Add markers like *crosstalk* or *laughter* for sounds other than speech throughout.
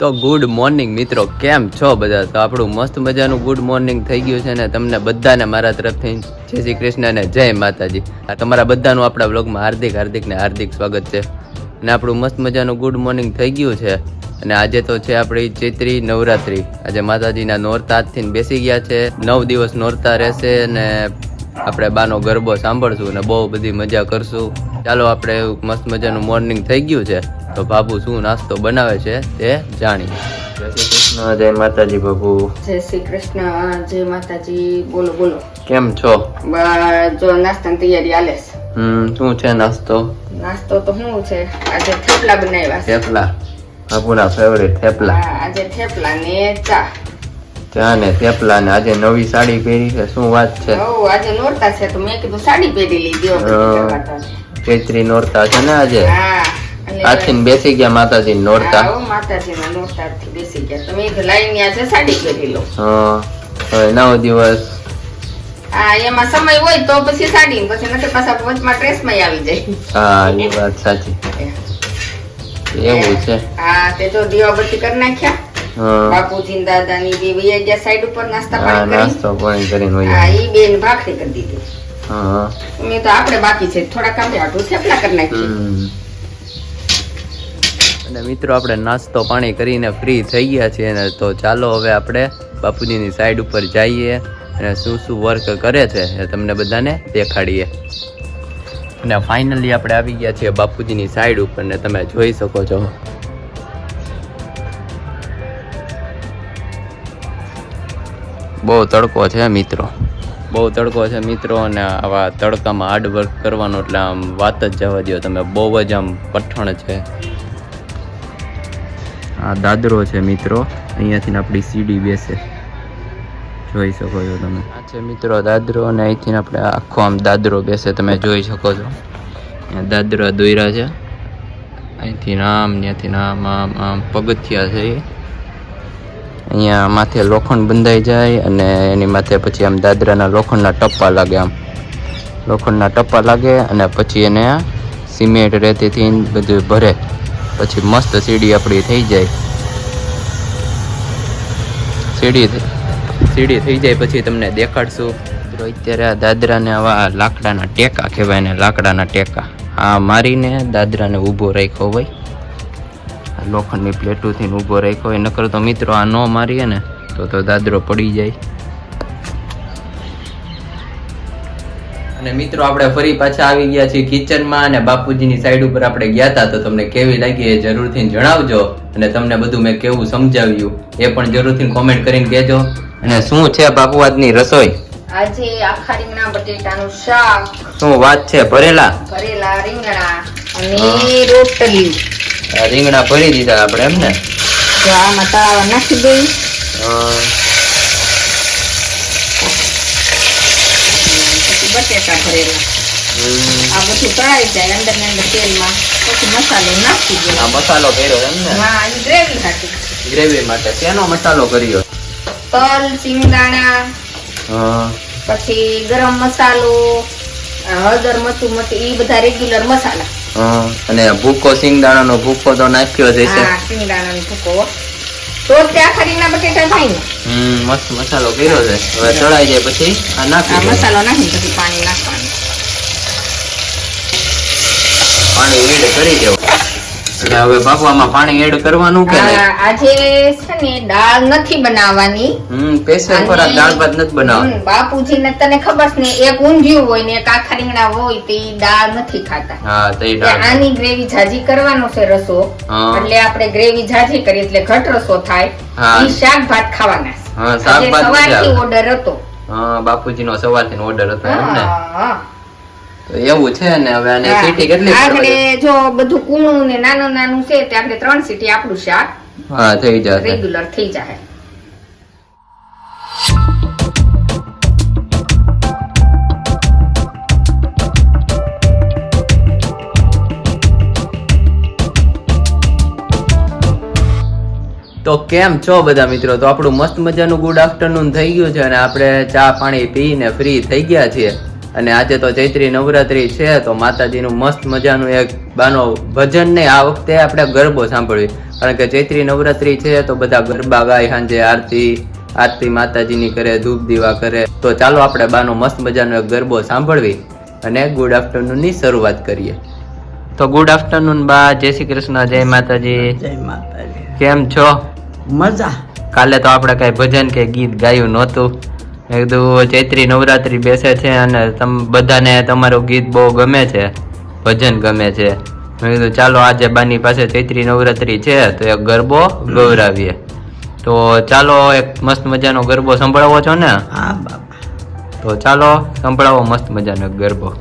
તો good morning મિત્રો, કેમ છો બધા? તો આપણું મસ્ત મજાનું ગુડ મોર્નિંગ થઈ ગયું છે ને તમને બધાને મારા તરફથી જય શ્રી કૃષ્ણ અને જય માતાજી. આ તમારા બધાનું આપણા વ્લોગમાં હાર્દિક હાર્દિક ને હાર્દિક સ્વાગત છે. અને આપણું મસ્ત મજાનું ગુડ મોર્નિંગ થઈ ગયું છે. અને આજે તો છે આપણી ચૈત્રી નવરાત્રી. આજે માતાજીના નોરતા આજથી બેસી ગયા છે. નવ દિવસ નોરતા રહેશે અને આપણે બાનો ગરબો સાંભળશું અને બહુ બધી મજા કરશું. ચાલો આપણે મસ્ત મજાનું મોર્નિંગ થઈ ગયું છે. તો બાબુ શું નાસ્તો બનાવે છે તે જાણીએ. જય શ્રી કૃષ્ણ જય માતાજી બાબુ. જય શ્રી કૃષ્ણ જય માતાજી બોલો બોલો. કેમ છો? બા જો નાસ્તાની તૈયારી હાલે છે. હમ શું છે નાસ્તો? નાસ્તો તો શું છે? આજે થેપલા બનાવ્યા છે. થેપલા? બાબુના ફેવરેટ થેપલા. આજે થેપલા ને ચા. ચા ને થેપલા ને આજે નવી સાડી પહેરી છે શું વાત છે? આજે નોરતા છે તો મેં કીધું સાડી પહેરી લીધી. ચૈત્રી નોરતા છે ને આજે? હા. અને બેસી ગયા માતાજી નોરતા. માતાજી હો, બેસી ગયા. તમે એક લાઈન આજે સાડી પહેરી લો. હા હવે નવ દિવસ. આ એમાં સમય હોય તો પછી સાડી પછી નથી પાછા વચમાં ડ્રેસમાં આવી જાય. હા એ વાત સાચી. એવું છે. હા તે જો દીવાબત્તી કરી નાખ્યા. બાપુજી દાદાની બે વૈયા ગયા સાઈડ ઉપર નાસ્તા પાણી કરી નાસ્તો પાણી કરીને હા ઈ બેન ભાખરી કરી દીધી. હા. મેં તો આપણે બાકી છે થોડા કામ આટલું થેપલા કરી હમ. અને મિત્રો, આપણે નાસ્તો પાણી કરીને ફ્રી થઈ ગયા છીએ ને તો ચાલો હવે આપણે બાપુજીની સાઈડ ઉપર જઈએ અને શું શું વર્ક કરે છે એ તમને બધાને દેખાડીએ. અને ફાઇનલી આપણે આવી ગયા છીએ બાપુજીની સાઈડ ઉપર ને તમે જોઈ શકો છો. બહુ તડકો છે મિત્રો. બહુ તડકો છે મિત્રો અને આવા તડકામાં હાર્ડ કરવાનું એટલે આમ વાત જ જવા દો તમે બહુ જ આમ કઠણ છે. આ દાદરો છે મિત્રો. અહીંયાથી આપણી સીડી બેસે. જોઈ શકો છો તમે. આ છે મિત્રો દાદરો અને અહીંથી આપણે આખો આમ દાદરો બેસે. તમે જોઈ શકો છો. અહીંયા દાદરા દોઈરા છે. અહીંથી આમ ત્યાંથી આમ આમ આમ પગથિયા છે અહીંયા માથે લોખંડ બંધાઈ જાય અને એની માથે પછી આમ દાદરાના લોખંડના ટપ્પા લાગે આમ. લોખંડના ટપ્પા લાગે અને પછી એને સિમેન્ટ રેતીથી બધું ભરે. પછી મસ્ત સીડી આપણી થઈ જાય. સીડી સીડી થઈ જાય પછી તમને દેખાડશું. તો અત્યારે આ દાદરાને આવા લાકડાના ટેકા કહેવાય ને લાકડાના ટેકા. આ મારીને દાદરાને ઊભો રાખ્યો હોય. આ લોખંડની પ્લેટોથી ઊભો રાખ્યો હોય. નકર તો મિત્રો આ ન મારીએ ને, તો તો દાદરો પડી જાય. અને મિત્રો આપણે ફરી પાછા આવી ગયા છીએ કિચનમાં અને બાપુજીની સાઈડ ઉપર આપણે ગયા હતા તો તમને કેવી લાગી એ જરૂરથી જણાવજો અને તમને બધું મેં કેવું સમજાવ્યું એ પણ જરૂરથી કોમેન્ટ કરીને કહેજો. અને શું છે બાપુ આજની રસોઈ? આજે આખા રીંગણા બટેટાનું શાક. શું વાત છે ભરેલા? ભરેલા રીંગણા અને રોટલી. રીંગણા ભરી દીધા આપણે એમ ને તો આમાં તળાવા નાખી દઈ પછી બટેટા ભરેલા. આ બધું તળાઈ જાય અંદર ને અંદર તેલમાં. પછી મસાલો નાખી દે આ મસાલો કર્યો એમ ને? હા એ ગ્રેવી માટે ગ્રેવી માટે. શેનો મસાલો કર્યો? તલ સિંગદાણા હા. પછી ગરમ મસાલો હળદર મરચું મરચું એ બધા રેગ્યુલર મસાલા. હા, અને ભૂકો સિંગદાણાનો ભૂકો તો નાખ્યો છે હા સિંગદાણાનો ભૂકો. તો ત્યાં રીંગણા બટેટા થાય ને હમ મસ્ત મસાલો કર્યો છે. હવે તળાઈ જાય પછી આ નાખી મસાલો પછી પાણી નાખવાનું. પાણી એડ કરી દેવું. એટલે હવે બાપુ પાણી એડ કરવાનું કે આજે છે ને દાળ નથી બનાવવાની. હમ સ્પેશિયલ પર દાળ ભાત નથી બનાવવાનું બાપુજી ને તને ખબર છે ને એક ઊંધિયું હોય ને એક આખા રીંગણા હોય તે દાળ નથી ખાતા. હા તો દાળ આની ગ્રેવી જાજી કરવાનો છે રસો. એટલે આપણે ગ્રેવી જાજી કરી એટલે ઘટ રસો થાય. એ ઈ શાક ભાત ખાવાના. હા શાક ભાત સવારથી ઓર્ડર હતો. હા બાપુજીનો સવારથી ઓર્ડર હતો એમ ને? હા, એવું છે ને હવે આને સીટી કેટલી આપણે જો બધું કૂણું ને નાનું નાનું છે તે આપણે ત્રણ સીટી આપણું શાક? હા. થઈ જશે. રેગ્યુલર થઈ જાય તો કેમ છો બધા મિત્રો? તો આપણું મસ્ત મજાનું ગુડ આફ્ટરનૂન થઈ ગયું છે અને આપણે ચા પાણી પીને ફ્રી થઈ ગયા છીએ. અને આજે તો ચૈત્રી નવરાત્રી છે તો માતાજીનું મસ્ત મજાનું એક બાનો ભજન ને આ વખતે આપણે ગરબો સાંભળવી. કારણ કે ચૈત્રી નવરાત્રી છે તો બધા ગરબા ગાય સાંજે આરતી આરતી માતાજીની કરે ધૂપ દીવા કરે. તો ચાલો આપણે બાનો મસ્ત મજાનો એક ગરબો સાંભળવી અને ગુડ આફ્ટરનૂનની શરૂઆત કરીએ. તો ગુડ આફ્ટરનૂન બા જય શ્રી કૃષ્ણ જય માતાજી. જય માતાજી. કેમ છો? મજા. કાલે તો આપણે કઈ ભજન કે ગીત ગાયું નહોતું. કીધું ચૈત્રી નવરાત્રી બેસે છે અને તમ બધાને તમારું ગીત બહુ ગમે છે ભજન ગમે છે. મેં કીધું ચાલો આજે બાની પાસે ચૈત્રી નવરાત્રી છે તો એક ગરબો ગૌરાવીએ. તો ચાલો એક મસ્ત મજાનો ગરબો સંભળાવો છો ને? તો ચાલો સંભળાવો મસ્ત મજાનો એક ગરબો.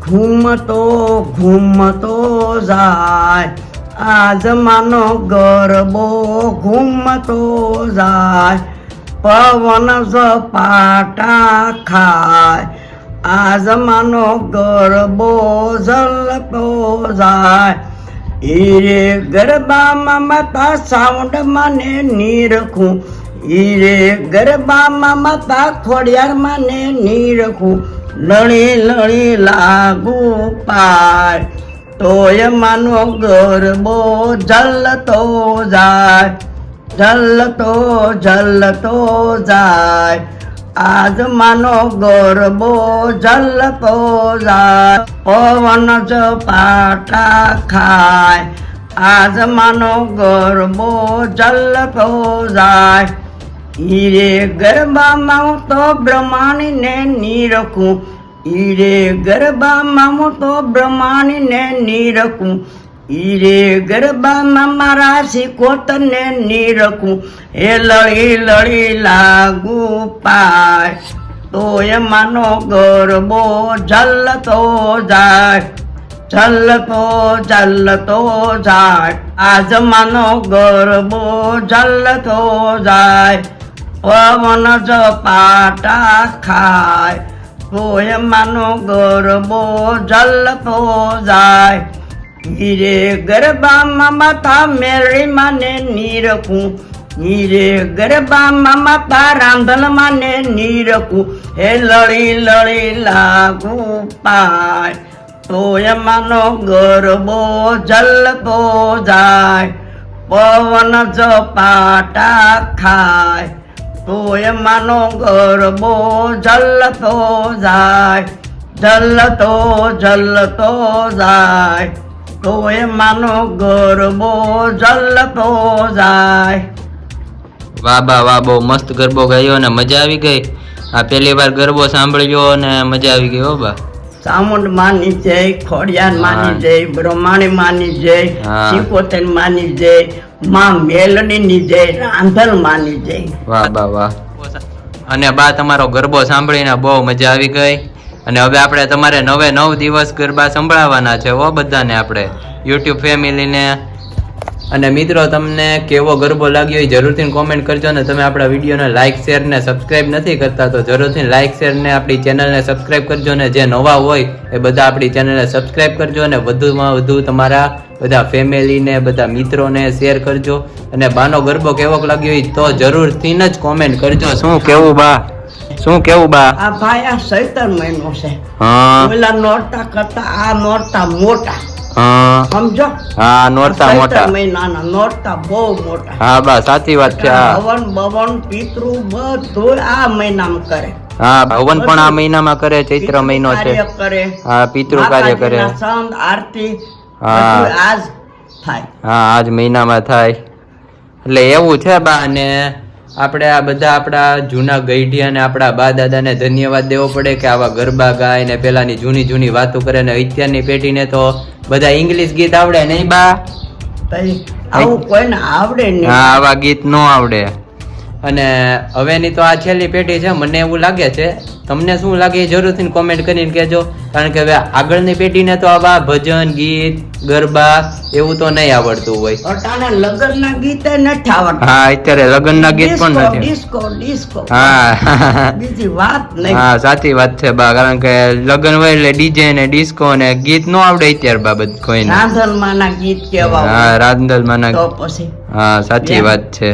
ઘૂમતો ઘૂમતો જાય. આ જમાનો ગરબો ઘૂમતો જાય. પવન ઝપાટા ખાય. આજમાનો જમાનો ગરબો ઝલકો જાય. ઈરે ગરબામાં મતા સાઉન્ડ મને નીરખું. ઈરે ગરબામાં મતા ખોડિયાર મને નીરખું. લણી લણી લાગુ પાય. તોય માનો ગરબો જલતો જાય. જલતો જલતો જાય. આજ માનો ગરબો જલતો જાય. પવન જ પાટા ખાય. આજ માનો ગરબો જલતો જાય. ઈરે ગરબામાં હું તો બ્રહ્માણીને નીરખું ઈરે ગરબામાં હું તો બ્રહ્માણીને નીરખું ઈરે ગરબામાં મારા શિકોતરને નીરખું. એ લળી લળી લાગુ પાય તો એમાંનો ગરબો જલતો જાય. જલતો જલતો જાય. આજ માનો ગરબો જલતો જાય. પવન જ પાટા ખાય. તો એમાંનો ગરબો જલતો જાય. હીરે ગરબામાં માતા મેરડી માને નીરખું હીરે ગરબામાં માતા રાંધલ માને નીરખું હે લળી લળી લાગુ પાય તોય માનો ગરબો જલતો જાય પવન જ પાટા ખાય તોય માનો ગરબો જલતો જાય જલતો જલતો જાય તોય માનો ગરબો જલતો જાય. વાહ બા વાહ બહુ મસ્ત ગરબો ગાયો અને મજા આવી ગઈ. આ પહેલી વાર ગરબો સાંભળ્યો અને મજા આવી ગઈ હો બા. ચામુંડ માની જય ખોડિયાર માની. જય બ્રહ્માણી માની જય શિકોતન માની જય માં મેલની ની જય રાંધલ માની જય. વાહ બા વાહ. અને બા તમારો ગરબો સાંભળીને બહુ મજા આવી ગઈ. અને હવે આપણે તમારે નવે નવ દિવસ ગરબા સંભળાવવાના છે હો બધાને આપણે. યુટ્યુબ ફેમિલીને. અને મિત્રો, તમને કેવો ગરબો લાગ્યો એ જરૂરથી કોમેન્ટ કરજો ને તમે આપણા વિડીયોને લાઇક શેર ને સબસ્ક્રાઇબ નથી કરતા તો જરૂરથી લાઇક શેર ને આપણી ચેનલને સબસ્ક્રાઇબ કરજો ને જે નવા હોય એ બધા આપણી ચેનલને સબસ્ક્રાઇબ કરજો અને વધુમાં વધુ તમારા બધા ફેમિલીને, બધા મિત્રોને શેર કરજો. અને બાનો ગરબો કેવો લાગ્યો એ તો જરૂરથી જ કોમેન્ટ કરજો. શું કેવું બા? શું કેવું બા? આ ભાઈ આ સૈતર મહિનો છે. હા. પેલા નોરતા કરતા આ નોરતા મોટા. હા. સમજો? હા નોરતા મોટા. મહિનાના નોરતા બહુ મોટા. હા બા સાચી વાત છે હા. હવન બવન પિતૃ બધું આ મહિનામાં કરે. હા હવન પણ આ મહિનામાં કરે ચૈત્ર મહિનો છે. કરે. હા પિતૃ કાર્ય કરે. સંત આરતી હા. આજ થાય. હા આજ મહિનામાં થાય. એટલે એવું છે બા અને આપણે આ બધા આપણા જૂના ગઈઢી અને આપણા બા દાદાને ધન્યવાદ દેવો પડે કે આવા ગરબા ગાય ને પેલાની જૂની જૂની વાતો કરે ને અત્યારની પેઢીને તો બધા ઇંગ્લિશ ગીત આવડે નહીં બા? આવું કોઈને આવડે નહીં. હા આવા ગીત ન આવડે. અને હવેની તો આ છેલ્લી પેઢી છે મને એવું લાગે છે તમને શું લાગે એ જરૂરથી કોમેન્ટ કરીને કહેજો કારણ કે હવે આગળની પેઢીને તો આવા ભજન ગીત ગરબા એવું તો નહીં આવડતું હોય. લગ્નના ગીત નથી આવડતા. હા અત્યારે લગ્નના ગીત પણ નથી. Disco disco. હા. બીજી વાત નહીં. હા સાચી વાત છે બા કારણ કે લગ્ન હોય એટલે ડીજે ને ડિસ્કો ને ગીત નો આવડે અત્યાર બાબત કોઈ રાંધણમાંના ગીત કેવા હા રાંદલ માના તો પછી. હા સાચી વાત છે.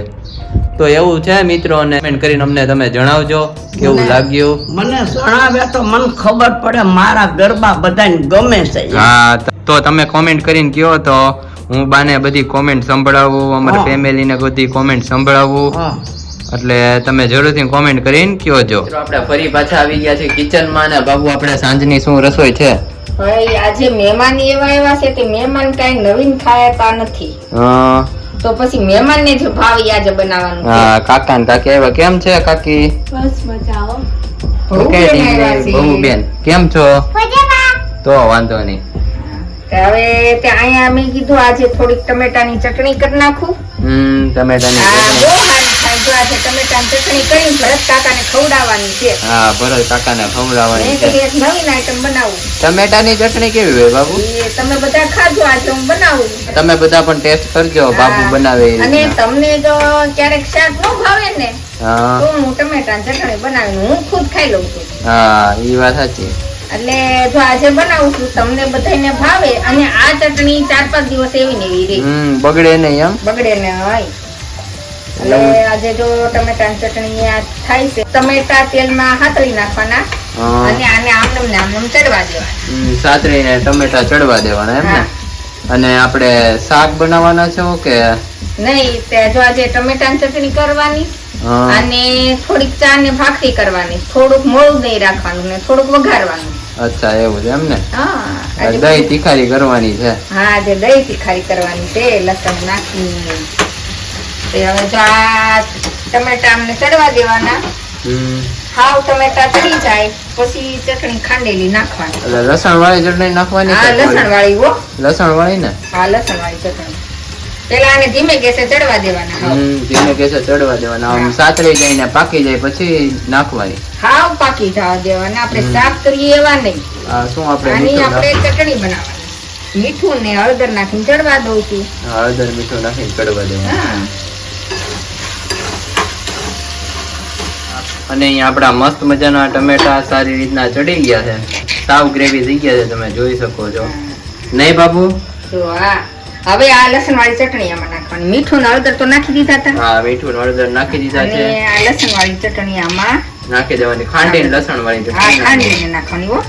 તો એવું છે મિત્રો અને કમેન્ટ કરીને અમને તમે જણાવજો કેવું લાગ્યું. મને જણાવે તો મને ખબર પડે મારા ગરબા બધાને ગમે છે. હા તો તમે કોમેન્ટ કરીને કયો તો. હું બાને બધી કોમેન્ટ સંભળાવું અમારી હા. ફેમિલી ને બધી કોમેન્ટ સંભળાવું. એટલે તમે જરૂરથી કોમેન્ટ કરીને કયો જો આપણે ફરી પાછા આવી ગયા છે કિચનમાં ને બાબુ આપણે સાંજની શું રસોઈ છે? ભાઈ આજે મહેમાન એવા એવા છે કે મહેમાન કઈ નવીન ખાતા નથી. અ, તો પછી મહેમાન ને જ ભાવી આજે બનાવવાનું હા કાકા ને કાકી આવ્યા. કેમ છે કાકી? બસ મજાઓ. બેન બહુ બેન. કેમ છો? તો વાંધો નહીં. હવે તે અહીંયા મેં કીધું આજે થોડીક ટમેટાની ચટણી કરી નાખું. હમ ટમેટાની થાય જો આજે ટમેટાની ચટણી કરી ભરત કાકાને ખવડાવવાની છે. હા ભરત કાકાને ખવડાવવાની છે. એક નવીન આઈટમ બનાવું. ટમેટાની ચટણી કેવી હોય બાબુ? એ તમે બધા ખાજો આજે હું બનાવું. તમે બધા પણ ટેસ્ટ કરજો બાબુ બનાવે અને તમને જો ક્યારેક શાક ન ભાવે ને તો હું ટમેટાની ચટણી બનાવીને હું ખુદ ખાઈ લઉં છું. હા એ વાત સાચી. એટલે જો આજે બનાવું છું તમને બધાને ભાવે અને આ ચટણી ચાર પાંચ દિવસ એવી ને એવી રહી. બગડે નહીં એમ. બગડે ને હોય એટલે આજે જો ટમેટાની ચટણી થાય છે ટમેટા તેલમાં હાથળી નાખવાના અને આને આમનમ ને આમનમ ચડવા દેવાના. સાતરીને ટમેટા ચડવા દેવાના એમ ને? અને આપણે શાક બનાવવાના છે કે? નહીં તે જો આજે ટમેટાની ચટણી કરવાની અને થોડીક ચા ને ભાખરી કરવાની થોડુંક મોળું દહીં રાખવાનું ને થોડુંક વઘારવાનું. અચ્છા એવું છે એમ ને? દહીં તીખારી કરવાની છે. હા આજે દહીં તીખારી કરવાની છે લસણ નાખી તે હવે જો આ ટમેટા અમને ચડવા દેવાના. હાવ ટમેટા ચડી જાય પછી ચટણી ખાંડેલી નાખવાની. એટલે લસણ વાળી ચટણી નાખવાની હા લસણ વાળી હો. લસણ વાળી ને? હા લસણ વાળી ચટણી. પેલા આને ધીમે ગેસે ચડવા દેવાના હાવ. ધીમે કેસે ચડવા દેવાના. આમ સાતરી જાય ને પાકી જાય પછી નાખવાની હાવ પાકી દેવાના. આપણે સાફ કરીએ એવા નહીં. શું આપણે આની આપણે ચટણી બનાવવાની. મીઠું ને હળદર નાખીને ચડવા દઉં છું. હળદર મીઠું નાખીને ચડવા દેવાનું. અને અહીંયા આપણા મસ્ત મજાના ટમેટા સારી રીતના ચડી ગયા છે. સાવ ગ્રેવી થઈ ગયા છે તમે જોઈ શકો છો. નહીં બાબુ? હવે આ લસણ વાળી ચટણી આમાં નાખવાની. મીઠું હળદર તો નાખી દીધા હતા. હા મીઠું હળદર નાખી દીધા અને છે આ લસણ વાળી ચટણી આમાં નાખી દેવાની ખાંડીને લસણ વાળી ચટણી ખાંડી નાખવાની હો.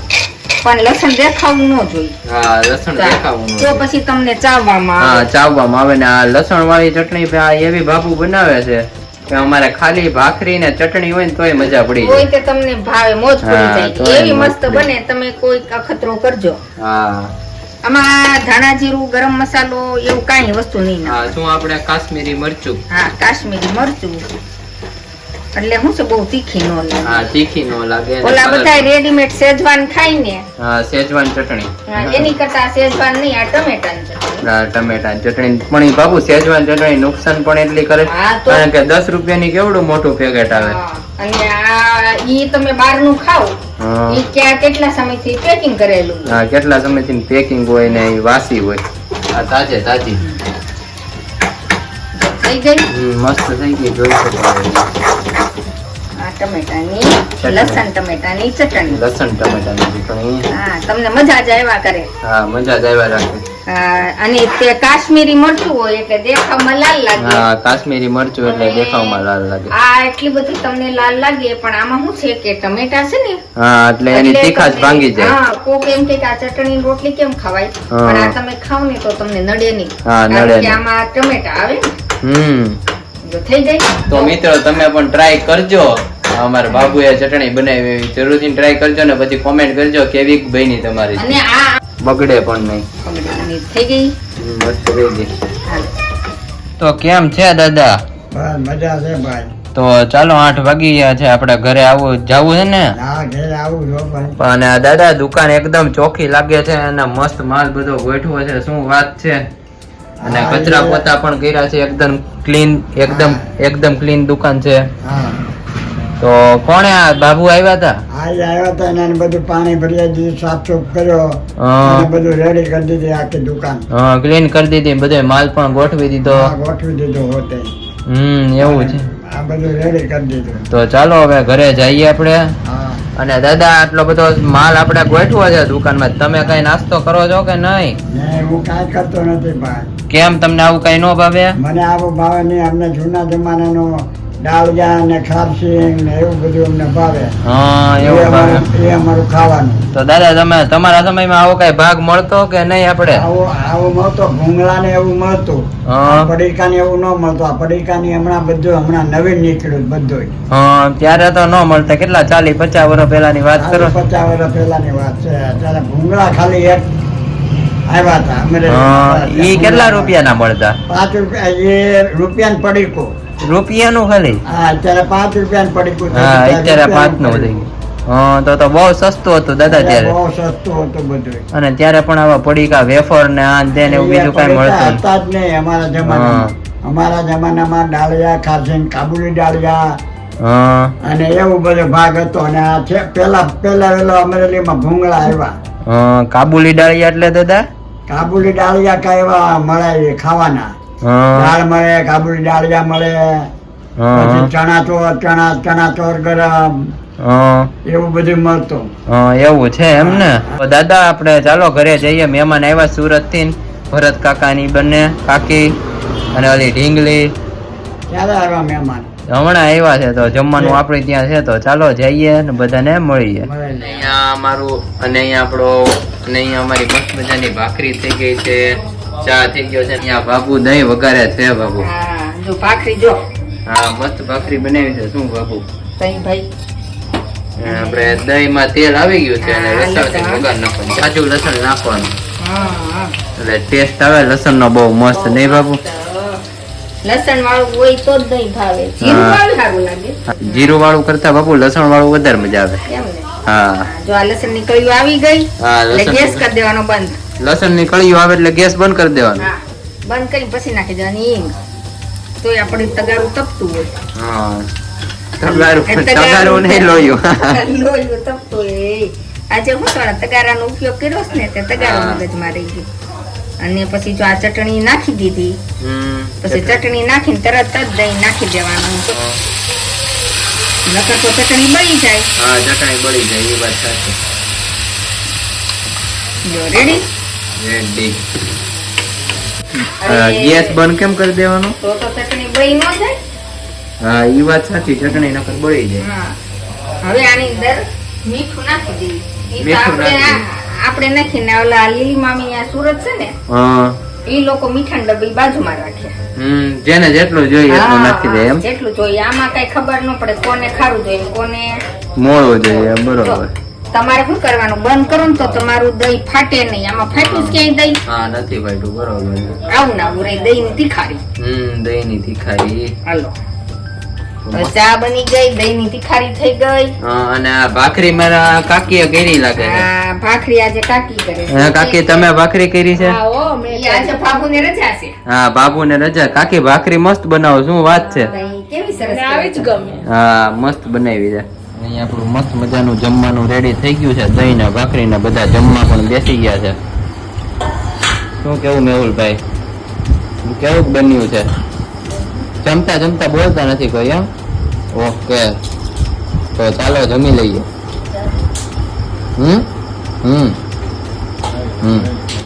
પણ લસણ દેખાવું ન જોઈએ. હા લસણ દેખાવું તો પછી તમને ચાવવામાં હા ચાવવામાં આવે ને આ લસણ વાળી ચટણી એવી બાપુ બનાવે છે. કે અમારે ખાલી ભાખરી ને ચટણી હોય ને તોય મજા પડી જાય. તે તમને ભાવે મોજ પડી જાય. એવી મસ્ત બને તમે કોઈ અખતરો કરજો. હા. આમાં ધાણા જીરું ગરમ મસાલો એવું કાંઈ વસ્તુ નહીં હા શું આપણે કાશ્મીરી મરચું. હા કાશ્મીરી મરચું. એટલે શું બહુ તીખી નો લાગે. હા તીખી નો લાગે ઓલા બધા રેડીમેડ સેજવાન ખાય ને. હા સેજવાન ચટણી. એની કરતા સેજવાન નહીં આ ટમેટાની ચટણી. હા, ટમેટાની ચટણી. પણ ઈ બાબુ સેજવાન ચટણી નુકસાન પણ એટલી કરે હા, કારણ કે દસ રૂપિયાની કેવડું મોટું પેકેટ આવે? અને આ ઈ તમે બહારનું ખાઓ. ખાવ ઈ ક્યાં કેટલા સમયથી પેકિંગ કરેલું. હા કેટલા સમયથી પેકિંગ હોય ને ઈ વાસી હોય? આ તાજે તાજી. થઈ ગઈ? મસ્ત થઈ ગઈ જોઈ શકો આ ટમેટાની લસણ ટમેટાની ચટણી. લસણ ટમેટાની ચટણી. હા તમને મજા જ આવ્યા કરે. હા મજા જ આવ્યા રાખે. અને તે કાશ્મીરી મરચું હોય એટલે દેખાવમાં લાલ લાગે. હા કાશ્મીરી મરચું એટલે દેખાવમાં લાલ લાગે. આ એટલી બધી તમને લાલ લાગે પણ આમાં શું છે કે ટમેટા છે ને? હા એટલે એની તીખાશ ભાંગી જાય. હા કોક એમ કે આ ચટણી રોટલી કેમ ખવાય? પણ આ તમે ખાવ ને તો તમને નડે નહીં. હા, નડે. આમાં ટમેટા આવે ને. હમ. થઈ ગઈ તો મિત્રો તમે પણ ટ્રાય કરજો. અમારા બાબુએ ચટણી બનાવી એવી જરૂરથી ટ્રાય કરજો ને પછી કોમેન્ટ કરજો કેવી બની તમારી. અને આ બગડે પણ નહીં. થઈ ગઈ? મસ્ત થઈ ગઈ. તો કેમ છે દાદા? મજા છે ભાઈ. તો ચાલો આઠ વાગી ગયા છે આપણે ઘરે આવું જવું છે ને? આ દાદા દુકાન એકદમ ચોખ્ખી લાગે છે અને મસ્ત માલ બધો ગોઠવો છે. શું વાત છે? અને કચરા પોતા પણ કર્યા છે. એકદમ ક્લીન એકદમ એકદમ ક્લીન દુકાન છે. તો કોણે આ બાબુ આવ્યા હતા આજ આવ્યા હતા અને બધું પાણી ભરી દીધું સાફ સુફ કર્યો. અને બધું રેડી કરી દીધી આખી દુકાન. ક્લીન કરી દીધી બધો માલ પણ ગોઠવી દીધો. ગોઠવી દીધો હોતે. હમ એવું છે. આ બધું રેડી કરી દીધું. તો ચાલો હવે ઘરે જઈએ આપણે. હા. અને દાદા આટલો બધો માલ આપણે ગોઠવો છે દુકાનમાં તમે કઈ નાસ્તો કરો છો કે નહીં? હું કાંઈ કરતો નથી ભાઈ. કેમ તમને આવું કઈ ન ભાવે? મને આવું ભાવે નહીં અમને જૂના જમાનાનો ડાળિયા ને ખારસિંગ ને એવું બધું અમને ભાવે. હા એવું ભાવે. એ અમારું ખાવાનું. તો દાદા તમે તમારા સમયમાં આવો કઈ ભાગ મળતો કે નહીં આપણે? આવું આવું મળતો. ભૂંગળા ને એવું મળતું. પડીકા ને એવું ન મળતું. આ પડીકા ની હમણાં બધું હમણાં નવીન નીકળ્યું બધું હા ત્યારે તો ન મળતા. કેટલા? ચાલી પચાસ વર્ષ પહેલાની વાત કરો. પચાસ વર્ષ પહેલાની વાત છે. ત્યારે ભૂંગળા ખાલી એક આવ્યા હતા. અમે કેટલા રૂપિયા ના મળતા? પાંચ રૂપિયા એ રૂપિયા પડીકો. રૂપિયાનું ખાલી? હા અત્યારે પાંચ રૂપિયા થયું. હા અત્યારે પાંચનું વધી ગયું. હા તો તો બહુ સસ્તું હતું દાદા ત્યારે. બહુ સસ્તું હતું બધું અને ત્યારે પણ આવા પડીકા વેફર ને આ તે ને એવું બીજું કઈ મળતું હતા જ નહીં અમારા જમાનામાં. અમારા જમાનામાં ડાળિયા ખારસીન કાબુલી ડાળિયા હા. અને એવું બધો ભાગ હતો. અને આ છે પેલા પેલા વેલો અમરેલીમાં ભૂંગળા આવ્યા. કાબુલી ડાળિયા એટલે દાદા? કાબુલી ડાળિયા કા એવા મળે ખાવાના. દાળ મળે કાબુલી દાળિયા મળે પછી ચણા ચોર ચણા ચણા ચોર ગરમ. એવું બધું મળતું. એવું છે એમ ને? દાદા આપણે ચાલો ઘરે જઈએ. મહેમાન આવ્યા સુરતથી ભરત કાકાની બંને કાકી અને ઓલી ઢીંગલી. ક્યારે આવ્યા મહેમાન? હમણાં આવ્યા છે તો જમવાનું આપણે ત્યાં છે તો ચાલો જઈએ ને બધાને મળીએ. મળે અહીંયા અમારું અને અહીંયા આપણો અને અહીંયા અમારી મસ્ત મજાની ભાખરી થઈ ગઈ છે. ચા થઈ ગયો છે અહીંયા બાબુ દહીં વઘારે છે બાબુ. હા જો ભાખરી જો. હા મસ્ત ભાખરી બનાવી છે શું બાબુ? તઈ ભાઈ. આપણે દહીં માં તેલ આવી ગયું છે અને લસણ. વઘાર નાખવાનું. કાજુ લસણ નાખવાનું. એટલે ટેસ્ટ આવે લસણ નો બહુ મસ્ત નહીં બાબુ? લસણ વાળું હોય તો જ નહીં ભાવે. જીરું વાળું સારું લાગે. જીરું વાળું કરતા બાપુ લસણ વાળું વધારે મજા આવે. હા. જો આ લસણની કયું આવી ગઈ હા, ગેસ કરી દેવાનો બંધ. લસણની કળીઓ આવે એટલે ગેસ બંધ કરી દેવાનો. બંધ કરી પછી નાખી દેવાની હિંગ. તો આપણે તગારું તપતું હોય. હા તગારું તગારું નહીં લોયું. *laughs* લોયું તપતું હોય આજે હું થોડા તગારાનો ઉપયોગ કર્યો છે ને તે તગારો મગજમાં રહી ગયું. અને પછી જો આ ચટણી નાખી દીધી પછી ચટણી. નાખીને તરત જ દહીં નાખી દેવાનું. નકર તો ચટણી બળી જાય. હા ચટણી બળી જાય એ વાત સાચી. રેડી રેડી ગેસ બંધ કેમ કરી દેવાનો? તો તો ચટણી બળી ન જાય? હા ઈ વાત સાચી ચટણી નકર બળી જાય. હવે આની અંદર મીઠું નાખી દઈએ. મીઠું આપણે નાખી ને આપણે નાખીને ઓલા લીલી મામી આ સુરત છે ને હા. એ લોકો મીઠાની ડબ્બી બાજુમાં રાખે. હમ જેને જેટલું જોઈએ એટલું નાખી દે એમ. જેટલું જોઈએ. આમાં કઈ ખબર ન પડે કોને ખારું જોઈએ કોને મોળવું જોઈએ બરોબર. તમારે શું કરવાનું? બંધ કરો ને તો તમારું દહીં ફાટે નહીં. આમાં ફાટ્યું જ ક્યાંય દહીં? હા નથી ફાટ્યું બરોબર આવું ના આવું દહીં ની તીખારી. હમ દહીં ની તીખારી. હાલો. ચા બની ગઈ દહીં ની તીખારી થઈ ગઈ. અને આ ભાખરી મારા કાકીએ કરી લાગે છે. ભાખરી આજે કાકી કરે છે. કાકી તમે ભાખરી કરી છે? હા, હો, મેં ઈ આજે બાબુને રજા છે. હા બાબુ ને રજા. કાકી ભાખરી મસ્ત બનાવો શું વાત છે? કેવી સરસ આવી જ ગમે. હા મસ્ત બનાવી છે. અહીંયા આપણું મસ્ત મજાનું જમવાનું રેડી થઈ ગયું છે. દહીં ના ભાખરી ને બધા જમવા પણ બેસી ગયા છે. શું કેવું મેહુલભાઈ? કેવું બન્યું છે? જમતા જમતા બોલતા નથી કોઈ, એમ? ઓકે. તો ચાલો જમી લઈએ. હમ? હમ? હમ.